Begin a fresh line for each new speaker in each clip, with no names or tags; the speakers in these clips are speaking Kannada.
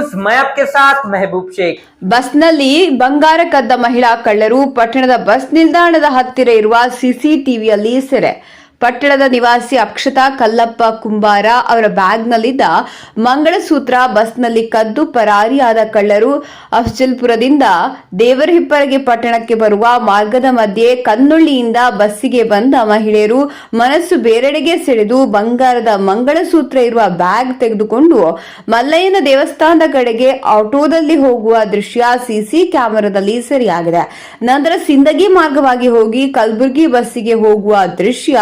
ನ್ಯೂಸ್ ಮಯಬ್ ಕೆ ಸಾಥ್ ಮೆಹಬೂಬ್ ಶೇಖ್.
ಬಸ್ನಲ್ಲಿ ಬಂಗಾರ ಕದ್ದ ಮಹಿಳಾ ಕಳ್ಳರು ಪಟ್ಟಣದ ಬಸ್ ನಿಲ್ದಾಣದ ಹತ್ತಿರ ಇರುವ ಸಿಸಿಟಿವಿಯಲ್ಲಿ ಸೆರೆ. ಪಟ್ಟಣದ ನಿವಾಸಿ ಅಕ್ಷತಾ ಕಲ್ಲಪ್ಪ ಕುಂಬಾರ ಅವರ ಬ್ಯಾಗ್ನಲ್ಲಿದ್ದ ಮಂಗಳಸೂತ್ರ ಬಸ್ನಲ್ಲಿ ಕದ್ದು ಪರಾರಿಯಾದ ಕಳ್ಳರು ಅಫ್ಜಲ್ಪುರದಿಂದ ದೇವರಹಿಪ್ಪರಗೆ ಪಟ್ಟಣಕ್ಕೆ ಬರುವ ಮಾರ್ಗದ ಮಧ್ಯೆ ಕನ್ನೊಳ್ಳಿಯಿಂದ ಬಸ್ಸಿಗೆ ಬಂದ ಮಹಿಳೆಯರು ಮನಸ್ಸು ಬೇರೆಡೆಗೆ ಸೆಳೆದು ಬಂಗಾರದ ಮಂಗಳಸೂತ್ರ ಇರುವ ಬ್ಯಾಗ್ ತೆಗೆದುಕೊಂಡು ಮಲ್ಲಯ್ಯನ ದೇವಸ್ಥಾನದ ಕಡೆಗೆ ಆಟೋದಲ್ಲಿ ಹೋಗುವ ದೃಶ್ಯ ಸಿಸಿ ಕ್ಯಾಮೆರಾದಲ್ಲಿ ಸೆರೆಯಾಗಿದೆ. ನಂತರ ಸಿಂದಗಿ ಮಾರ್ಗವಾಗಿ ಹೋಗಿ ಕಲಬುರಗಿ ಬಸ್ಸಿಗೆ ಹೋಗುವ ದೃಶ್ಯ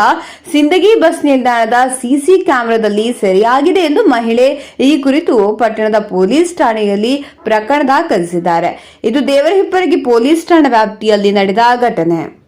ಸಿಂದಗಿ ಬಸ್ ನಿಲ್ದಾಣದ ಸಿಸಿ ಕ್ಯಾಮೆರಾದಲ್ಲಿ ಸೆರೆಯಾಗಿದೆ ಎಂದು ಮಹಿಳೆ ಈ ಕುರಿತು ಪಟ್ಟಣದ ಪೊಲೀಸ್ ಠಾಣೆಯಲ್ಲಿ ಪ್ರಕರಣ ದಾಖಲಿಸಿದ್ದಾರೆ. ಇದು ದೇವರಹಿಪ್ಪರಗಿ ಪೊಲೀಸ್ ಠಾಣಾ ವ್ಯಾಪ್ತಿಯಲ್ಲಿ ನಡೆದ ಘಟನೆ.